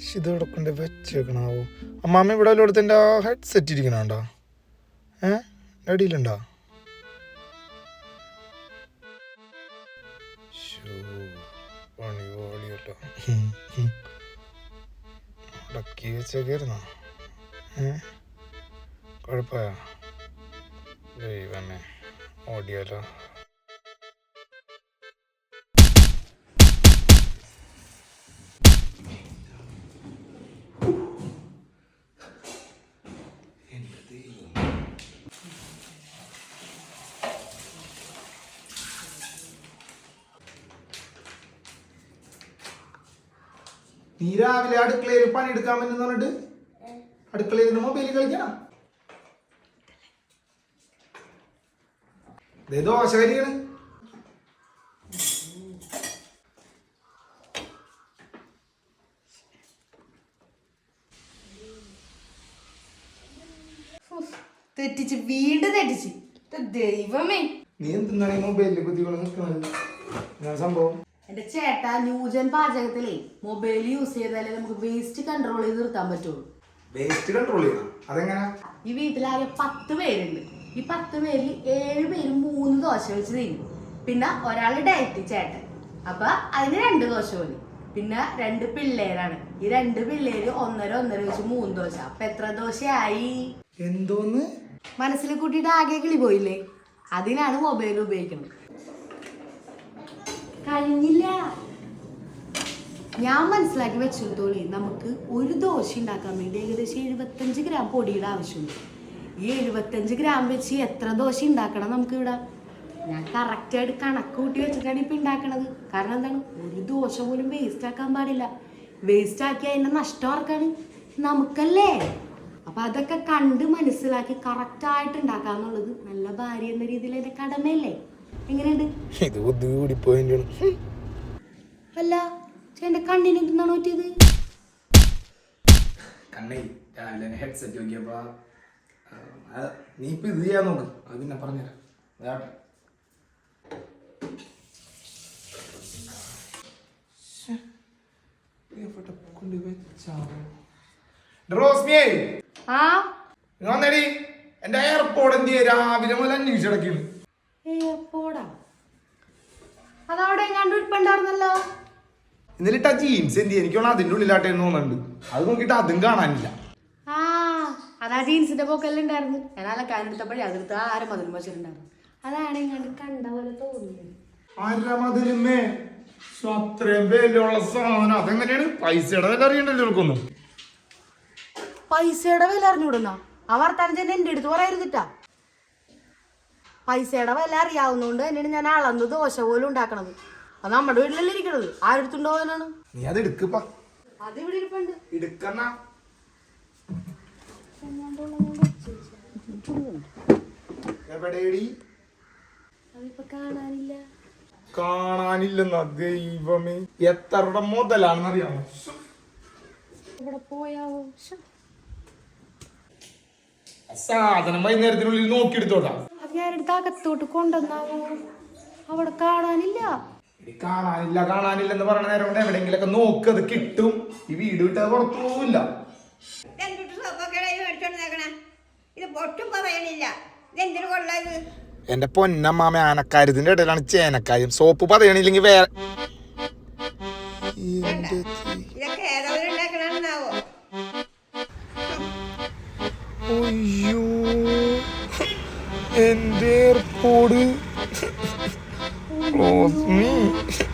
ശ്ശ്, ഇത് ഇവിടെ കൊണ്ട് വെച്ചേക്കണാവോ അമ്മാമ്മ ഇവിടെ വല്ലയിടത്ത് എന്റെ ഹെഡ് സെറ്റ് ഇരിക്കണുണ്ടോ? ഏ? അടിയിലുണ്ടോ ശ്ശോ, പണി പോളിയല്ലോ. മുടക്കി വെച്ചേക്കായിരുന്നോ? ഏ? കുഴപ്പമായോ? ദൈവമേ ഓടിയാലോ? നീ രാവിലെ അടുക്കളയിൽ പണിയെടുക്കാൻ പറ്റുന്ന പറഞ്ഞിട്ട് അടുക്കളയിൽ മൊബൈലിൽ കളിക്കണം. ദോശ കരിയാണ് തെറ്റിച്ച് വീണ്ടും തെറ്റിച്ച്. ദൈവമേ. നീ എന്തിനാണ് ഈ മൊബൈലിൽ കുത്തിക്കൊണ്ട് നിൽക്കുന്നത്? ഞാൻ സംഭവം. എന്റെ ചേട്ടാ ന്യൂജൻ പാചകത്തിലേ മൊബൈൽ യൂസ് ചെയ്താലേ നമുക്ക് വേസ്റ്റ് കൺട്രോൾ ചെയ്ത് നിർത്താൻ പറ്റുള്ളൂ. വേസ്റ്റ് കൺട്രോൾ ചെയ്യണം? അതെങ്ങനെ? ഈ വീട്ടിലാകെ പത്ത് പേരുണ്ട്. ഈ പത്ത് പേരിൽ ഏഴ് പേര് മൂന്ന് ദോശ വെച്ച് തിന്നും. പിന്നെ ഒരാൾ ഡയറ്റ് ചേട്ടൻ. അപ്പൊ അതിന് രണ്ട് ദോശ മതി. പിന്നെ രണ്ട് പിള്ളേരാണ്. ഈ രണ്ട് പിള്ളേര് ഒന്നര ഒന്നര വെച്ച് മൂന്ന് ദോശ. അപ്പൊ എത്ര ദോശയായി? എന്തോന്ന്? മനസ്സിൽ കൂട്ടിയിട്ട് ആകെ കിളി പോയില്ലേ? അതിനാണ് മൊബൈൽ ഉപയോഗിക്കുന്നത്. കഴിഞ്ഞില്ല ഞാൻ മനസ്സിലാക്കി വെച്ചിടത്തോളി നമുക്ക് ഒരു ദോശ ഉണ്ടാക്കാൻ വേണ്ടി ഏകദേശം എഴുപത്തഞ്ച് ഗ്രാം പൊടിയുടെ ആവശ്യമുണ്ട്. ഈ എഴുപത്തഞ്ച് ഗ്രാം വെച്ച് എത്ര ദോശ ഉണ്ടാക്കണം നമുക്ക് ഇവിടെ ഞാൻ കറക്റ്റായിട്ട് കണക്ക് കൂട്ടി വെച്ചിട്ടാണ് ഇപ്പം ഉണ്ടാക്കണത്. കാരണം എന്താണ്? ഒരു ദോശ പോലും വേസ്റ്റ് ആക്കാൻ പാടില്ല. വേസ്റ്റ് ആക്കി അതിന്റെ നഷ്ടം ആർക്കാണ് നമുക്കല്ലേ? അപ്പൊ അതൊക്കെ കണ്ട് മനസ്സിലാക്കി കറക്റ്റായിട്ട് ഉണ്ടാക്കാന്നുള്ളത് നല്ല ഭാര്യ എന്ന രീതിയിൽ എന്റെ കടമയല്ലേ? എങ്ങനെയുണ്ട്? ഇത് ബുദ്ധി കൂടിപ്പോയിന്റെ അല്ല എന്റെ കണ്ണിന് എന്താണ് പറ്റിയത്? കണ്ണേ രാവിലെ ഹെഡ്സെറ്റ് നോക്കിയപ്പോ ആ, നീ ഇപ്പൊ ഇത് ചെയ്യാൻ നോക്ക്. അത് പിന്നെ പറഞ്ഞുതരാം. കൊണ്ട് വെച്ചാവോ? ഡാ റോസ്മിയേ. ആ? എന്റെ എയർപോർട്ട് എന്ത് രാവിലെ മുതൽ അന്വേഷിച്ചടക്കുന്നു അതവിടെ എങ്ങാണ്ട് ഇന്നലെ ഇട്ട ജീൻസ് എന്ത് എനിക്ക് തോന്നുന്നു അതിന്റെ ഉള്ളിലാട്ടേന്ന് തോന്നുന്നുണ്ട്. അത് നോക്കിയിട്ട് അതും കാണാനില്ല. ആ അതാ ജീൻസിന്റെ പോക്കെല്ലാം ഉണ്ടായിരുന്നു. ഞാൻ അലക്കാനെടുത്തപ്പോഴേ അതെടുത്ത് ആരും മതിലും വെച്ചിട്ടുണ്ടായിരുന്നു. അതാണ് എങ്ങാണ്ട് കണ്ട പോലെ തോന്നിയത്. അരമതിലുമേ ശ്ശോ, അത്രയും വിലയുള്ള സാധനം. അതെങ്ങനെയാണ്? പൈസയുടെ വില അറിയണ്ടല്ലോ ഇവർക്കൊന്നും. പൈസയുടെ വില അറിഞ്ഞുവിടുന്ന ആ വർത്താനം തന്നെ എന്റെ അടുത്ത് പറയായിരുന്നിട്ടാ പൈസയുടെ വില അറിയാവുന്നതുകൊണ്ട് തന്നെയാണ് ഞാൻ അളന്ന് ദോശ പോലും ഉണ്ടാക്കണത്. അത് നമ്മുടെ വീട്ടിലല്ലേ ഇരിക്കണത്? ആരെടുത്തുണ്ടോ അതിനാണ്? നീ അത് എടുക്കപ്പാ. അത് ഇവിടെ ഇരിപ്പുണ്ട്. എടുക്കണ എവിടെയടി അതിപ്പോ കാണാനില്ല. കാണാനില്ലെന്ന ദൈവമേ. എത്ര മുതലാണെന്ന് അറിയാമോ ഇവിടെ പോയാവോ? സാധനം വൈകുന്നേരത്തിനുള്ളിൽ നോക്കിയെടുത്തോട്ടാ ഞാനെടുത്ത് അകത്തോട്ട് കൊണ്ടുവന്നാവൂ. അവിടെ കാണാനില്ല. കാണാനില്ല കാണാനില്ല എന്ന് പറഞ്ഞ നേരം കൊണ്ട് എവിടെയെങ്കിലൊക്കെ നോക്ക് അത് കിട്ടും. ഈ വീട് വിട്ട് അത് പോവില്ല എന്തുട്ട് സോപ്പൊക്കെയാണ് ഇത് മേടിച്ചോണ്ട് നേക്കണേ ഇത് ഒട്ടും പറയണില്ല ഇതെന്തിനു എന്റെ പൊന്നമ്മാമ ആനക്കാര്യത്തിന്റെ ഇടയിലാണ് ചേനക്കാര്യം സോപ്പ് പറയണില്ലെങ്കിൽ വേറെ ഇതൊക്കെ ഏതവരുണ്ടാക്കണമെന്നാവോ and therefore close me.